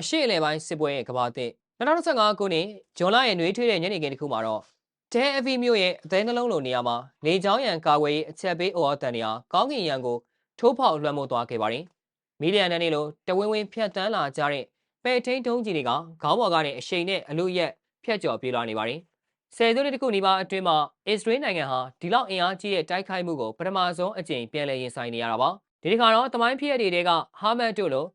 အရှိအလဲပိုင်းစစ်ပွဲရဲ့ကဘာသစ်2025ခုနှစ်ဇွန်လရဲ့နှွေးထွေးတဲ့ညနေခင်းတစ်ခုမှာတော့တဲအဗီမြို့ရဲ့အသေးနှလုံးလိုနေရာမှာလေချောင်းရန်ကာကွယ်ရေးအချက်ပေးအော်တန်နေရာကောင်းကင်ရန်ကိုထိုးဖောက်လွှမ်းမိုးသွားခဲ့ပါတယ်။မီဒီယာနဲ့နေလို့တဝင်းဝင်းဖြတ်တန်းလာကြတဲ့ပဲထိန်ထုံးကြီးတွေကခေါင်းပေါ်ကနေအရှိန်နဲ့အလို့ရက်ဖြတ်ကျော်ပြေးလာနေပါတယ်။ဆယ်စုနှစ်တခုနီးပါးအတွင်းမှာအစ္စရေးနိုင်ငံဟာဒီလောက်အင်အားကြီးတဲ့တိုက်ခိုက်မှုကိုပထမဆုံးအကြိမ်ပြန်လည်ရင်ဆိုင်နေရတာပါ။ဒီတစ်ခါတော့တမိုင်းဖြစ်ရတွေကဟာမတ်တို့လို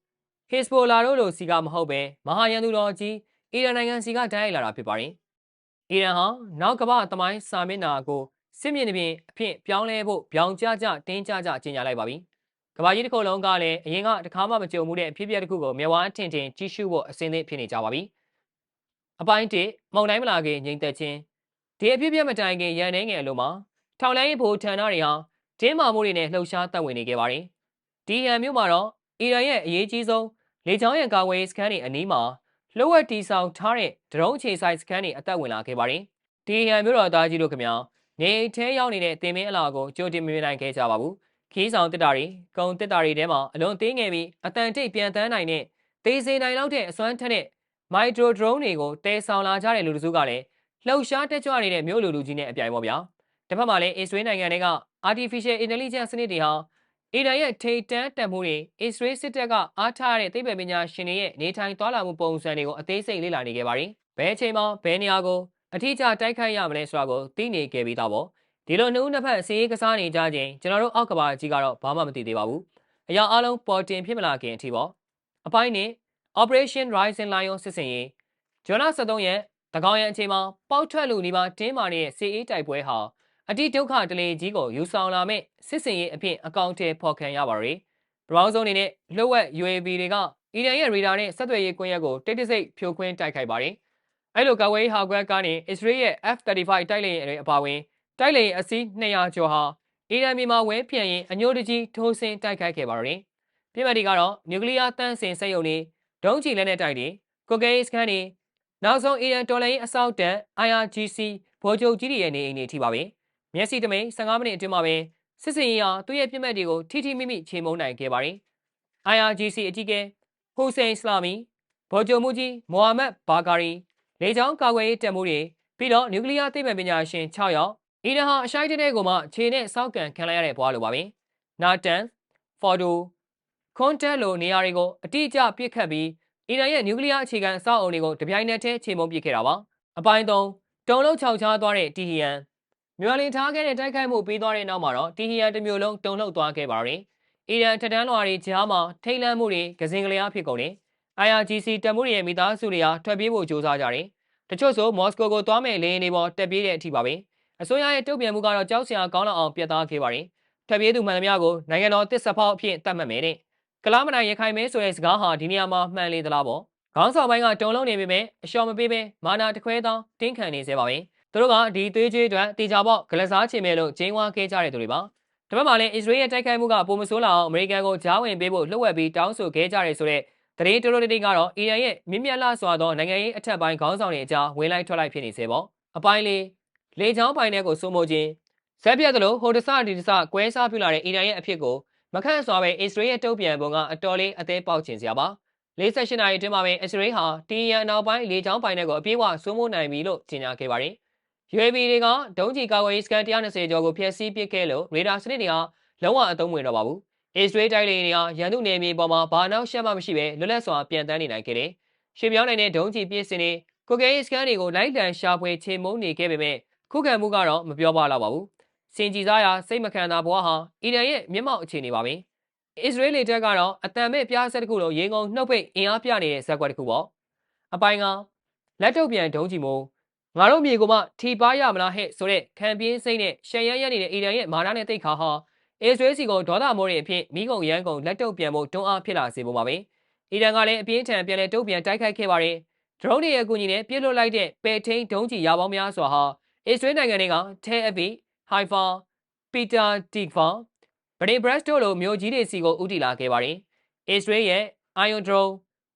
ဟစ်စပိုလာတို့လိုစီကမဟုတ်ပဲမဟာရန်သူတော်ကြီးအီရန်နိုင်ငံစီကတိုက်ရိုက်လာတာဖြစ်ပါတယ်။အီရန်ဟာနောက်ကမ္ဘာသမိုင်းစာမျက်နှာကိုစစ်မြေပြင်အဖြစ်ပြောင်းလဲဖို့ပြောင်ကြကြတင်းကြကြကြီးညာလိုက်ပါပြီ။ကမ္ဘာကြီးတစ်ခုလုံးကလည်းအရင်ကတခါမှမကြုံမှုတဲ့အဖြစ်အပျက်တစ်ခုကိုမျက်ဝါးထင်ထင်ကြီးရှုဖို့အစင်းသင့်ဖြစ်နေကြပါပြီ။အပိုင်းတစ်မုံတိုင်းမလာခင်ငြိမ်သက်ခြင်းဒီအဖြစ်အပျက်မတိုင်ခင်ရန်နေငယ်အလိုမှာထောင်လိုင်းရေးဘိုဌာနတွေဟာတင်းမာမှုတွေနဲ့လှုပ်ရှားတက်ဝင်နေခဲ့ပါတယ်။ဒီရန်မျိုးမှာတော့အီရန်ရဲ့အရေးကြီးဆုံး လေချောင်းရံကာဝေးစခန်းတွေအနီးမှာလှုပ်ဝက်တီဆောင်ထားတဲ့ဒရုန်းခြေဆိုင်စခန်းတွေအသက်ဝင်လာခဲ့ပါတယ်။ဒီဟန်မျိုးတော်သားကြီးတို့ခင်ဗျာနေထဲရောက်နေတဲ့တင်မင်းအလာကိုကြိုတင်မြင်နိုင်ခဲ့ကြပါဘူး။ခီးဆောင်တစ်တာတွေကုံတစ်တာတွေထဲမှာအလွန်သေးငယ်ပြီးအတန်တိတ်ပြန်တန်းနိုင်တဲ့သေစေနိုင်လောက်တဲ့အစွမ်းထက်တဲ့မိုက်ဒရိုဒရုန်းတွေကိုတဲဆောင်လာကြတဲ့လူတစုကလည်းလှုပ်ရှားတက်ကြွနေတဲ့မြို့လူလူကြီးနဲ့အပြိုင်ပေါ့ဗျာ။တစ်ဖက်မှာလည်းအစ္စရေးနိုင်ငံတွေက artificial intelligence စနစ်တွေဟာ အီရန်ရဲ့ထိတ်တန်းတန်မှုတွေအစ္စရေးစစ်တပ်ကအားထားတဲ့သိပ္ပံပညာရှင်တွေရဲ့နေထိုင်သွားလာမှုပုံစံတွေကိုအသေးစိတ်လေ့လာနေခဲ့ပါတယ်။ဘယ်အချိန်မှာဘယ်နေရာကိုအထူးကြတိုက်ခိုက်ရမလဲဆိုတာကိုသိနေခဲ့ပြီးသားပေါ့။ဒီလိုနှုတ်နှစ်ဖက်စီးကစားနေကြခြင်းကျွန်တော်တို့အောက်ကဘာကြီးကတော့ဘာမှမသိသေးပါဘူး။အရာအလုံးပေါ်တင်ဖြစ်မလာခင်အထိပေါ့။အပိုင်းနဲ့ Operation Rising Lion စစ်စင်ရေးဂျွန်လ23ရက်တကောင်ရန်အချိန်မှာပေါက်ထွက်လူနေပါတင်းမာနေတဲ့စီအေးတိုက်ပွဲဟာ အတိဒုက္ခတလေကြီးကိုယူဆောင်လာမဲ့စစ်စင်ရေးအဖြစ်အကောင့်ထဲဖော်ခံရပါရယ်ဘရောင်းစုံအနေနဲ့လှုပ်ဝက် UAV တွေကအီရန်ရဲ့ရေဒါနဲ့ဆက်သွယ်ရေးကွန်ရက်ကိုတိတ်တဆိတ်ဖြိုခွင်းတိုက်ခိုက်ပါတယ်အဲ့လိုကာဝေးဟာကွက်ကနေအစ္စရေးရဲ့ F35 တိုက်လေယာဉ်တွေအပါအဝင်တိုက်လေယာဉ်အစီး200ကျော်ဟာအီရန်မြန်မာဝဲပြန်ရင်အညိုတကြီးထိုးဆင်းတိုက်ခိုက်ခဲ့ပါရယ်ပြည်မတီကတော့နျူကလ িয়ার တန်းစင်စက်ရုံတွေဒုံးကျည်လက်နက်တိုက်တွေကိုကဲစကန်တွေနောက်ဆုံးအီရန်တော်လိုင်းအစောက်တန် IRGC ဗိုလ်ချုပ်ကြီးတွေရဲ့နေအိမ်တွေထိပါပဲ။ မျက်စိတမိန်15မိနစ်အတွင်းမှာပဲစစ်စင်ရေးဟာသူ့ရဲ့ပြစ်မှတ်တွေကိုထိထိမိမိချိန်မုံနိုင်ခဲ့ပါတယ်။ IRGC အကြီးအကဲဟိုစိန်စလာမီဗိုလ်ချုပ်မှုကြီးမိုဟာမက်ဘာဂါရီလေကြောင်းကာကွယ်ရေးတပ်မှုတွေပြီးတော့နျူကလ িয়ার သိပ္ပံပညာရှင်6ယောက်အီရန်ဟာအရှိုက်တဲ့ကိုမှခြေနဲ့စောက်ကန်ခံလိုက်ရတဲ့ဘွားလိုပါပဲ။နာတန်ဖော်ဒိုခွန်တက်လိုနေရာတွေကိုအတိအကျပြစ်ခတ်ပြီးအီရန်ရဲ့နျူကလ িয়ার အခြေခံအဆောက်အအုံတွေကိုတပြိုင်နက်တည်းချိန်မုံပစ်ခဲ့တာပါ။အပိုင်း3တုံလုံးခြောက်ချားသွားတဲ့တီဟီယန် မြွာလင်ထားခဲ့တဲ့တိုက်ခိုက်မှုပြီးသွားတဲ့နောက်မှာတော့တီဟီယန်တမျိုးလုံးတုန်လှုပ်သွားခဲ့ပါတယ်။အီရန်ထက်တန်းလွှာတွေကြားမှာထိတ်လန့်မှုတွေကစင်ကလေးအဖြစ်ကုန်တယ်။ IRGC တပ်မှုတွေရဲ့မိသားစုတွေဟာထွက်ပြေးဖို့ကြိုးစားကြတယ်။တချို့ဆိုမော်စကိုကိုသွားမဲ့လေယာဉ်တွေပေါ်တက်ပြေးတဲ့အထိပါပဲ။အစိုးရရဲ့တုံ့ပြန်မှုကတော့ကြောက်စရာကောင်းလောက်အောင်ပြတ်သားခဲ့ပါတယ်။ထွက်ပြေးသူမှန်သမျှကိုနိုင်ငံတော်တစ်ဆက်ဖောက်အဖြစ်သတ်မှတ်မယ်တဲ့။ကလားမနိုင်ရခိုင်မဲဆိုတဲ့စကားဟာဒီနေရာမှာမှန်လေသလားပေါ့။ခေါင်းဆောင်ပိုင်းကတုံလုံးနေပေမဲ့အလျှော်မပေးဘဲမာနာတခွဲသောတင်းခံနေစေပါပဲ။ သူတို့ကဒီသွေးကြွေးအတွက်တေချာပေါဂလစားချင်မယ်လို့ဂျင်းဝါခဲ့ကြတဲ့သူတွေပါ။ဒါပေမဲ့လည်းအစ္စရေးရဲ့တိုက်ခိုက်မှုကပုံမဆိုးလာအောင်အမေရိကန်ကိုကြားဝင်ပေးဖို့လှုပ်ဝက်ပြီးတောင်းဆိုခဲ့ကြတယ်ဆိုတဲ့သတင်းတိုးတိုးတိတ်ကတော့အီရန်ရဲ့မြင့်မြတ်လာစွာသောနိုင်ငံရေးအထက်ပိုင်းခေါင်းဆောင်တွေအကြားဝင်လိုက်ထွက်လိုက်ဖြစ်နေစေပေါ့။အပိုင်းလေးလေချောင်းပိုင်းတဲ့ကိုစိုးမိုးခြင်းဇက်ပြတ်သလိုဟိုတစဒီတစကွဲစားပြလာတဲ့အီရန်ရဲ့အဖြစ်ကိုမခန့်စွာပဲအစ္စရေးရဲ့တုံ့ပြန်ပုံကအတော်လေးအသေးပေါက်ချင်စရာပါ။48နာရီအတွင်းမှာပဲအစ္စရေးဟာတီယန်နောက်ပိုင်းလေချောင်းပိုင်းတဲ့ကိုအပြေးအဝစိုးမိုးနိုင်ပြီလို့ကြေညာခဲ့ပါတယ်။ UAV တွေကဒုံးကျည်ကာကွယ်ရေးစကန်120ကျော်ကိုဖျက်ဆီးပစ်ခဲ့လို့ရေဒါစနစ်တွေဟာလုံးဝအသုံးဝင်တော့ပါဘူး။ Israel တိုက်လေယာဉ်တွေကရန်သူနယ်မြေပေါ်မှာဘာနောက်ရှက်မှမရှိဘဲလွတ်လပ်စွာပြန်တန်းနေနိုင်ခဲ့တယ်။ရွှေပြောင်းနိုင်တဲ့ဒုံးကျည်ပစ်စင်တွေကိုကဲရေးစကန်တွေကိုလိုက်လံရှာဖွေချေမှုန်းနေခဲ့ပေမဲ့ခုခံမှုကတော့မပြောပါတော့ပါဘူး။စင်ကြည်စားရာစိတ်မခံတာဘွားဟာအီရန်ရဲ့မျက်မှောက်အခြေအနေပါပဲ။အစ္စရေးလေတပ်ကတော့အတန်မဲ့ပြားဆက်တစ်ခုလိုရေငုံနှုတ်ပိတ်အင်အားပြနေတဲ့ဇက်ကွက်တစ်ခုပေါ့။အပိုင်းကလက်တုပ်ပြန်ဒုံးကျည်မို့ ငါတို့မြေကိုမှထီပါရမလားဟဲ့ဆိုတဲ့ခံပြင်းစိမ့်နဲ့ရှန်ရမ်းရမ်းနေတဲ့အီရန်ရဲ့မာနနဲ့တိတ်ခါဟာအစ္စရေးစီကိုဒေါသမိုးတွေအဖြစ်မိကုံရန်ကုန်လက်တုပ်ပြန်ဖို့တွန်းအားဖြစ်လာစေဖို့ပါပဲအီရန်ကလည်းအပြင်းထန်ပြန်လဲတုပ်ပြန်တိုက်ခိုက်ခဲ့ပါတယ်ဒရုန်းတွေရဲ့အကူအညီနဲ့ပြစ်လွတ်လိုက်တဲ့ပယ်ထိန်ဒုံးကျည်ရပေါင်းများစွာဟာအစ္စရေးနိုင်ငံတွေကထဲအပီဟိုင်ဖာပီတာတီဖာဗရေဘရက်စ်တို့လိုမျိုးကြီးတွေစီကိုဥတီလာခဲ့ပါတယ်အစ္စရေးရဲ့အိုင်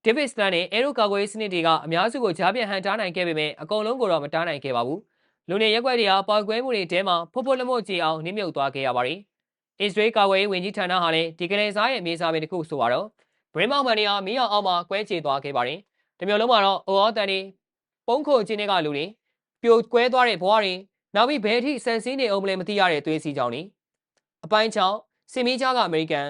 ယွန်ဒရုန်းဒေးဗစ်စလန်နဲ့အဲရိုကာကွယ်စနစ်တွေကအများစုကိုကြားပြန်ဟန်တားနိုင်ခဲ့ပေမဲ့အကုန်လုံးကိုတော့မတားနိုင်ခဲ့ပါဘူး။လူနေရက်ွက်တွေဟာပေါက်ကွဲမှုတွေတဲမှာဖွတ်ဖွတ်လမို့ကြည်အောင်နှိမ့်မြုပ်သွားခဲ့ရပါတယ်။အစ္စရေးကာကွယ်ရေးဝန်ကြီးဌာနဟာလည်းဒီကနေ့စားရဲ့မြေစာပင်တစ်ခုဆိုတော့ဗရင်းမောင်မှန်နေအားမီးအောင်အောင်မှာကွဲချေသွားခဲ့ပါတယ်။တမျိုးလုံးမှာတော့အော်တန်ဒီပုံးခိုချင်းတွေကလူတွေပြိုကွဲသွားတဲ့ဘဝတွေနောက်ပြီးဘယ်အထိဆန်စင်းနေအောင်မလဲမသိရတဲ့သွေးစီကြောင်းတွေအပိုင်းချောင်းစင်မီးကြားကအမေရိကန်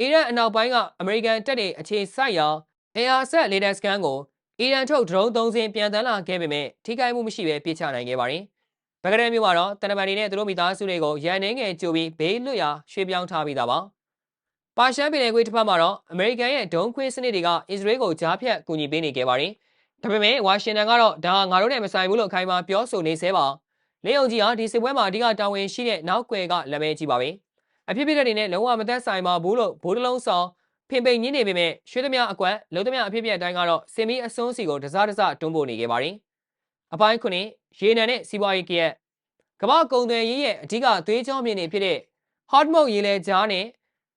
အီရန်အနောက်ပိုင်းကအမေရိကန်တပ်တွေအခြေစိုက်ရာ အေအာဆက်လေဒါစကန်ကိုအီရန်ထုတ်ဒရုန်းသုံးစင်းပြန်တန်းလာခဲ့ပေမဲ့ထိခိုက်မှုမရှိဘဲပြစ်ချနိုင်ခဲ့ပါတယ်။ဘဂဒန်မြို့မှာတော့တနင်္လာနေ့နဲ့သူတို့မိသားစုတွေကိုရန်နေငယ်ကြိုပြီးဘေးလွတ်ရာရွှေ့ပြောင်းထားပြီးသားပါ။ပါရှန်ပြည်နယ်ခွေးတစ်ဖက်မှာတော့အမေရိကန်ရဲ့ဒုံးခွေးစနစ်တွေကအစ္စရေးကိုကြားဖြတ်ကူညီပေးနေခဲ့ပါတယ်။ဒါပေမဲ့ဝါရှင်တန်ကတော့ဒါငါတို့နဲ့မဆိုင်ဘူးလို့အခိုင်အမာပြောဆိုနေသေးပါ။လေယုံကြီးဟာဒီစစ်ပွဲမှာအဓိကတာဝန်ရှိတဲ့နောက်ွယ်ကလက်မဲကြီးပါပဲ။အဖြစ်ဖြစ်တဲ့နေနဲ့လုံးဝမသက်ဆိုင်ပါဘူးလို့ဘိုးတလုံးဆောင် ဖင်ပိန်ညင်းနေပေမဲ့ရွှေသမျှအကွက်လုံးသမျှအဖြစ်ဖြစ်အတိုင်းကတော့စင်မီအစွန်းစီကိုတစားတစားတွန်းပို့နေခဲ့ပါတယ်။အပိုင်းခုနှစ်ရေနံနဲ့စီးပွားရေးကရက်ကမ္ဘာကုန်သွယ်ရေးရဲ့အဓိကသွေးကြောမြင့်နေဖြစ်တဲ့ hot mode ရေလဲကြားနဲ့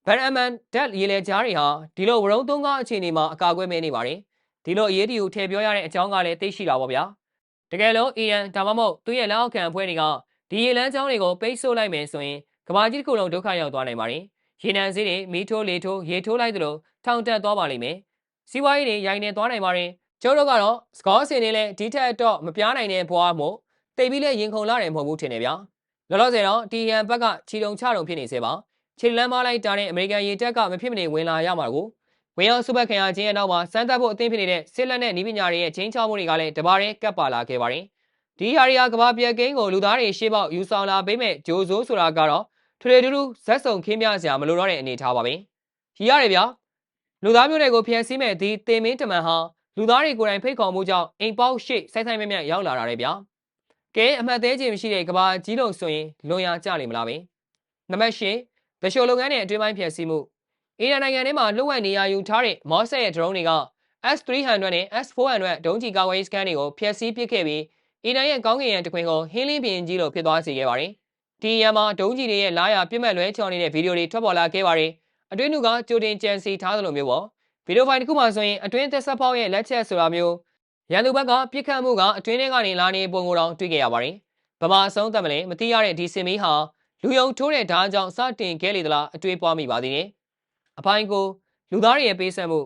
Baraman Dal ရေလဲကြားတွေဟာဒီလိုဝရုံသုံးကားအခြေအနေမှာအကာအကွယ်မဲ့နေပါတယ်။ဒီလိုအရေးတီကိုထည့်ပြောရတဲ့အကြောင်းကလည်းသိရှိတာပေါ့ဗျာ။တကယ်လို့အီရန်ဒါမှမဟုတ်သူ့ရဲ့လက်အောက်ခံအဖွဲ့တွေကဒီရေလမ်းကြောင်းတွေကိုပိတ်ဆို့လိုက်မယ်ဆိုရင်ကမ္ဘာကြီးတစ်ခုလုံးဒုက္ခရောက်သွားနိုင်ပါတယ်။ ရေနံစည်းတွေမီးထိုးလေထိုးရေထိုးလိုက်သလိုထောင်တက်သွားပါလိမ့်မယ်။စီးပွားရေးတွေရိုင်းနေသွားနိုင်ပါတယ်။ကျိုးတို့ကတော့စကောစင်တွေလည်းဒီထက်တော့မပြားနိုင်တဲ့ဘွားမို့တိတ်ပြီးလဲရင်ခုန်လာတယ်မဟုတ်ဘူးထင်တယ်ဗျာ။လောလောဆယ်တော့တီယန်ဘက်ကခြီတုံချတုံဖြစ်နေစေပါ။ခြေလမ်းမလိုက်တာတဲ့အမေရိကန်ရေတပ်ကမဖြစ်မနေဝင်လာရမှာကိုဝင်အောင်စုဘက်ခင်ရချင်းရဲ့နောက်မှာစမ်းသပ်ဖို့အသင့်ဖြစ်နေတဲ့စစ်လက်နဲ့နီးပညာတွေရဲ့ချင်းချောက်မှုတွေကလည်းတပါးရဲကပ်ပါလာခဲ့ပါတယ်။ဒီဟာရီယာကဘာပြက်ကိန်းကိုလူသားတွေရှေ့ပေါက်ယူဆောင်လာပေးမဲ့ဂျိုးဆိုးဆိုတာကတော့ ထွေထူးထူးဇက်စုံခင်းပြစရာမလိုတော့တဲ့အနေထားပါပဲ။ကြီးရတယ်ဗျာလူသားမျိုးတွေကိုဖျက်ဆီးမဲ့ဒီတင်မင်းတမန်ဟာလူသားတွေကိုယ်တိုင်ဖိတ်ခေါ်မှုကြောင့်အိမ်ပေါက်ရှိဆိုင်ဆိုင်မြမြရောက်လာတာလေဗျာကဲအမှတ်သေးခြင်းမရှိတဲ့ကဘာကြီးလို့ဆိုရင်လွန်ရကြလိမ့်မလားပဲနံပါတ်၈တရှိုလုပ်ငန်းနဲ့အတွင်းပိုင်းဖျက်ဆီးမှုအီရန်နိုင်ငံထဲမှာလှုပ်ဝက်နေရယူထားတဲ့မော့ဆက်ရဲ့ drone တွေက S300 နဲ့ S400 ဒုံးကျည်ကာကွယ်ရေးစကန်တွေကိုဖျက်ဆီးပစ်ခဲ့ပြီးအီရန်ရဲ့ကောင်းကင်ရန်တခွင်ကိုဟင်းလင်းပြင်ကြီးလိုဖြစ်သွားစေခဲ့ပါတယ် ဒီရန်မှာဒုံးကျည်တွေရဲ့လာရပြစ်မဲ့လွဲချော်နေတဲ့ဗီဒီယိုတွေထွက်ပေါ်လာခဲ့ပါတယ်အတွင်းသူကကြိုတင်ကြံစီထားသလိုမျိုးပေါ့ဗီဒီယိုဖိုင်တစ်ခုမှဆိုရင်အတွင်းသက်ဆက်ဖောက်ရဲ့လက်ချက်ဆိုတာမျိုးရန်သူဘက်ကပြစ်ခတ်မှုကအတွင်းထဲကနေလာနေပုံကိုတောင်တွေ့ခဲ့ရပါတယ်ဗမာအဆုံးတတ်မလဲမသိရတဲ့ဒီစင်မီဟာလူယုံထိုးတဲ့ဓာတ်ကြောင့်စတင်ခဲ့လေသလားအတွေးပွားမိပါသေးတယ်အပိုင်းကိုလူသားတွေရဲ့ပေးဆက်မှု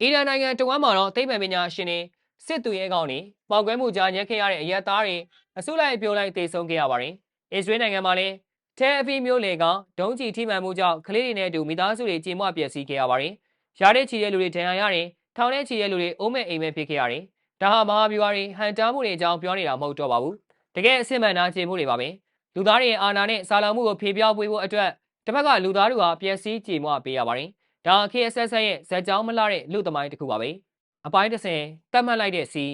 အီရန်နိုင်ငံတဝမ်းမှာတော့သိပ္ပံပညာရှင်တွေစစ်သူရဲကောင်းတွေပောက်ကွဲမှုကြားညက်ခဲ့ရတဲ့အရက်သားတွေအစုလိုက်ပြိုလိုက်တေဆုံးခဲ့ရပါတယ် အစ္စရေးနိုင်ငံမှာလည်းတဲအဖီမျိုးလေကဒုံးကျည်ထိမှန်မှုကြောင့်ကလေးတွေနဲ့အတူမိသားစုတွေကြေမွပျက်စီးခဲ့ရပါတယ်။ရားတဲ့ချီတဲ့လူတွေဒဏ်ရာရတယ်။ထောင်ထဲချီတဲ့လူတွေအိုးမဲ့အိမ်မဲ့ဖြစ်ခဲ့ရတယ်။ဒါဟာမဟာဗျူဟာတွေဟန်တားမှုတွေအကြောင်းပြောနေတာမဟုတ်တော့ပါဘူး။တကယ်အစစ်မှန်နာကျင်မှုတွေပါပဲ။လူသားတွေရဲ့အာဏာနဲ့စာလောင်မှုကိုဖြေပြောင်းပေးဖို့အတွက်တစ်ဖက်ကလူသားတို့ဟာပျက်စီးကြေမွပေးရပါတယ်။ဒါခေအဆက်ဆက်ရဲ့ဇက်ကြောင်းမလှတဲ့လူသမိုင်းတစ်ခုပါပဲ။အပိုင်း30တတ်မှတ်လိုက်တဲ့စီ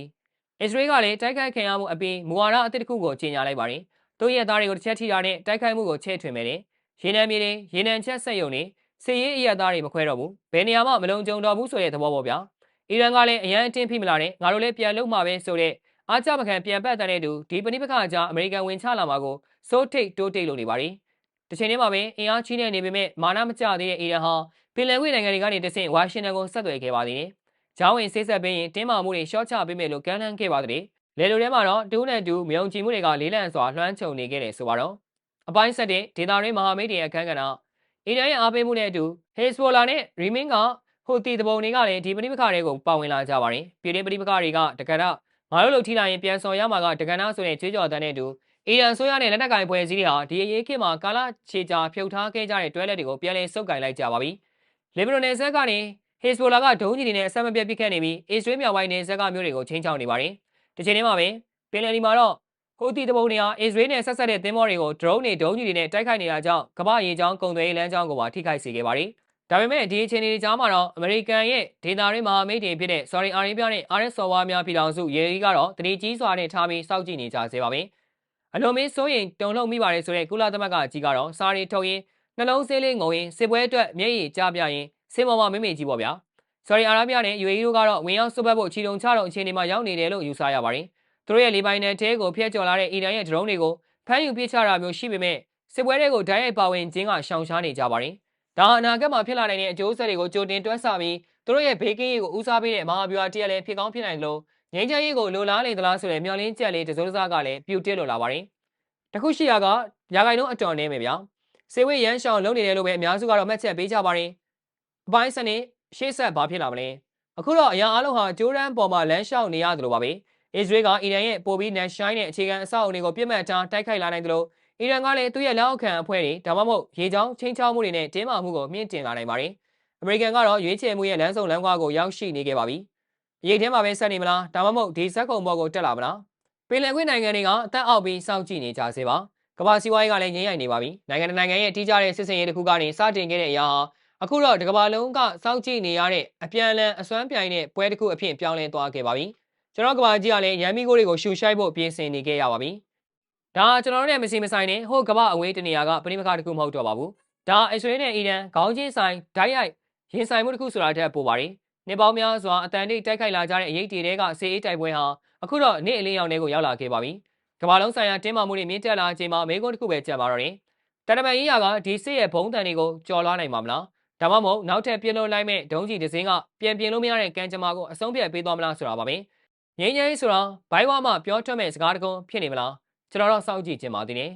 အစ္စရေးကလည်းတိုက်ခိုက်ခံရမှုအပြင်မူဝါဒအသစ်တစ်ခုကိုကြေညာလိုက်ပါတယ်။ တို့ရဲ့သားတွေကိုတစ်ချက်ထိတာနဲ့တိုက်ခိုက်မှုကိုချဲ့ထွင်မယ်တဲ့။ရေနံမြေတွေရေနံချက်ဆက်ယုံတွေစစ်ရေးအရသားတွေမခွဲတော့ဘူး။ဘယ်နေရာမှမလုံခြုံတော့ဘူးဆိုတဲ့သဘောပေါ့ဗျာ။အီရန်ကလည်းအရန်အတင်းဖိမလာနဲ့ငါတို့လည်းပြန်လုံမှာပဲဆိုတဲ့အားကြမခံပြန်ပတ်တဲ့တူဒီပဏိပခါကြားအမေရိကန်ဝင်ချလာမှာကိုစိုးထိတ်တိုးတိတ်လုပ်နေပါ ರಿ ။တစ်ချိန်တည်းမှာပဲအင်အားကြီးနေနေပေမဲ့မာနမကျသေးတဲ့အီရန်ဟာပင်လယ်ကွေ့နိုင်ငံတွေကနေတဆင့်ဝါရှင်တန်ကိုဆက်သွယ်ခဲ့ပါသေးတယ်။ဂျောင်းဝင်ဆေးဆက်ပေးရင်တင်းမာမှုတွေရှော့ချပေးမယ်လို့ကမ်းလှမ်းခဲ့ပါသေးတယ်။ လေလိုထဲမှာတော့တူးနဲ့တူးမြုံကြည်မှုတွေကလေးလံစွာလွှမ်းခြုံနေခဲ့တယ်ဆိုပါတော့အပိုင်းဆက်တဲ့ဒေတာရင်းမဟာမိတ်တွေရဲ့အခမ်းကဏ္ဍအီရန်ရဲ့အားပေးမှုနဲ့အတူဟေ့စပိုလာနဲ့ရီမင်းကဟိုတီတပုံတွေကလည်းဒီပဋိပက္ခတွေကိုပါဝင်လာကြပါတယ်ပြည်တွင်းပဋိပက္ခတွေကတက္ကရာငါတို့လို့ထိလာရင်ပြန်စော်ရမှာကတက္ကနာဆိုတဲ့ကြွေးကြော်တန်းနဲ့အတူအီရန်ဆိုရနဲ့လက်နက်ကင်ဖွဲ့စည်းတွေဟာဒီအရေးခေတ်မှာကာလချေကြာဖြုတ်ထားခဲ့ကြတဲ့တွဲလက်တွေကိုပြန်လည်စုပ်ကိုင်လိုက်ကြပါပြီလီဘနိုနယ်ဆက်ကနေဟေ့စပိုလာကဒုံးကျည်တွေနဲ့အဆက်မပြတ်ပစ်ခတ်နေပြီးအစ္စရေးမြောက်ပိုင်းနယ်ဆက်ကမျိုးတွေကိုချင်းချောင်းနေပါတယ် ဒီချိန်ထဲမှာပဲပင်လယ်ဒီမှာတော့ဟိုတီတပုံတွေဟာအစ္စရေးနဲ့ဆက်ဆက်တဲ့သင်းမောတွေကို drone တွေဒုံးကျည်တွေနဲ့တိုက်ခိုက်နေတာကြောင့်ကမ္ဘာရေကြောင်းကုန်သွယ်ရေးလမ်းကြောင်းကိုပါထိခိုက်စေခဲ့ပါတယ်။ဒါပေမဲ့ဒီအခြေအနေတွေကြားမှာတော့အမေရိကန်ရဲ့ဒေတာရင်းမဟာမိတ်တွေဖြစ်တဲ့ Saudi Arabia နဲ့ RS ဆော်ဝါများပြည်ထောင်စုရေကြီးကတော့တတိကြီးစွာနဲ့ထားပြီးစောင့်ကြည့်နေကြစေပါမယ်။အလုံးမင်းစိုးရင်တုံလုံးမိပါတယ်ဆိုတဲ့ကုလသမဂ္ဂကြီးကတော့စာရီထုတ်ရင်နှလုံးဆေးလေးငုံရင်စစ်ပွဲအတွက်မျက်ရည်ကျပြရင်စင်မော်မမိမိကြီးပေါ့ဗျာ။ Saudi Arabia နဲ့ UAE တို့ကတော့ဝင်ရောက်စွပ်ပတ်ဖို့ခြေတုံချတော့အခြေအနေမှာရောက်နေတယ်လို့ယူဆရပါတယ်။သူတို့ရဲ့လေပိုင်နယ်တဲကိုဖျက်ကျော်လာတဲ့အီရန်ရဲ့ဒရုန်းတွေကိုဖမ်းယူပစ်ချတာမျိုးရှိပေမဲ့စစ်ပွဲတွေကိုဓာတ်ရိုက်ပါဝင်ခြင်းကရှောင်ရှားနေကြပါတယ်။ဒါအနာဂတ်မှာဖြစ်လာနိုင်တဲ့အကျိုးဆက်တွေကိုကြိုတင်တွက်ဆပြီးသူတို့ရဲ့ဘေးကင်းရေးကိုဦးစားပေးတဲ့မဟာဗျူဟာတရက်လည်းဖြစ်ကောင်းဖြစ်နိုင်လို့ငြိမ်းချမ်းရေးကိုလိုလားနေသလားဆိုတဲ့မျှော်လင့်ချက်လေးတစိုးတစားကလည်းပြူတက်လိုလာပါတယ်။တခုရှိရာကရာဂိုင်လုံးအတော်နေမယ်ဗျာ။စေဝေးရန်ရှောင်လုံနေတယ်လို့ပဲအများစုကတော့မှတ်ချက်ပေးကြပါတယ်။အပိုင်းစနစ် ရှေ့ဆက်ဘာဖြစ်လာမလဲအခုတော့အရာအလုံးဟာဂျိုးဒန်ပေါ်မှာလမ်းလျှောက်နေရတယ်လို့ပါပဲအစ္စရေးကအီရန်ရဲ့ပိုပြီးနန်ရှိုင်းတဲ့အခြေခံအဆောက်အအုံတွေကိုပြစ်မှတ်ထားတိုက်ခိုက်လာနိုင်တယ်လို့အီရန်ကလည်းသူ့ရဲ့လက်အောက်ခံအဖွဲ့တွေဒါမှမဟုတ်ရေချောင်းချင်းချောင်းမှုတွေနဲ့တင်းမာမှုကိုမြင့်တင်လာနိုင်ပါတယ်အမေရိကန်ကတော့ရွေးချယ်မှုရဲ့လမ်းစုံလမ်းခွာကိုရောက်ရှိနေခဲ့ပါပြီအရေးထဲမှာပဲဆက်နေမလားဒါမှမဟုတ်ဒီဇက်ကုံဘော်ကိုတက်လာမလားပင်လယ်ကွေ့နိုင်ငံတွေကအသက်အောက်ပြီးစောင့်ကြည့်နေကြစေပါကမ္ဘာစီးပွားရေးကလည်းငြိမ်းရိုင်နေပါပြီနိုင်ငံတစ်နိုင်ငံရဲ့တိကျတဲ့စစ်စင်ရေးတစ်ခုကနေစတင်ခဲ့တဲ့အရာဟာ အခုတော့ဒီကမ္ဘာလုံးကစောင့်ကြည့်နေရတဲ့အပြန်အလှန်အစွမ်းပြိုင်တဲ့ပွဲတစ်ခုအဖြစ်ပြောင်းလဲသွားခဲ့ပါပြီကျွန်တော်ကမ္ဘာကြီးကလည်းရန်မီကိုတွေကိုရှူရှိုက်ဖို့ပြင်ဆင်နေခဲ့ရပါပြီဒါကျွန်တော်တို့နဲ့မစီမဆိုင်နဲ့ဟိုကမ္ဘာအဝေးတနေရာကပဏိမခတစ်ခုမဟုတ်တော့ပါဘူးဒါအစ္စရေးနဲ့အီရန်ခေါင်းချင်းဆိုင်ဓာတ်ရိုက်ရင်ဆိုင်မှုတစ်ခုဆိုတာတက်ပို့ပါတယ်နေပေါင်းများစွာအတန်တိတ်တိုက်ခိုက်လာကြတဲ့အရေးတီတွေကစေအေးတိုက်ပွဲဟာအခုတော့နေ့အလင်းရောင်တွေကိုရောက်လာခဲ့ပါပြီကမ္ဘာလုံးဆိုင်ရာတင်းမာမှုတွေမြင့်တက်လာချိန်မှာအမေကွန်းတစ်ခုပဲကြံပါတော့တယ်တရမန်ရေးရာကဒီစစ်ရဲ့ဘုံတန်တွေကိုကြော်လွှားနိုင်မှာမလား ဒါမှမဟုတ်နောက်ထပ်ပြင်းလို့လိုက်မဲ့ဒုံးကြီးတစ်စင်းကပြန်ပြင်လို့မရတဲ့ကံကြမ္မာကိုအဆုံးဖြတ်ပေးသွားမလားဆိုတာပါပဲငိမ့်ငိမ့်ဆိုတာဘိုင်းဝါမှပြောထွက်မဲ့စကားတကုံးဖြစ်နေမလားကျွန်တော်တော့စောင့်ကြည့်ခြင်းပါသေးတယ်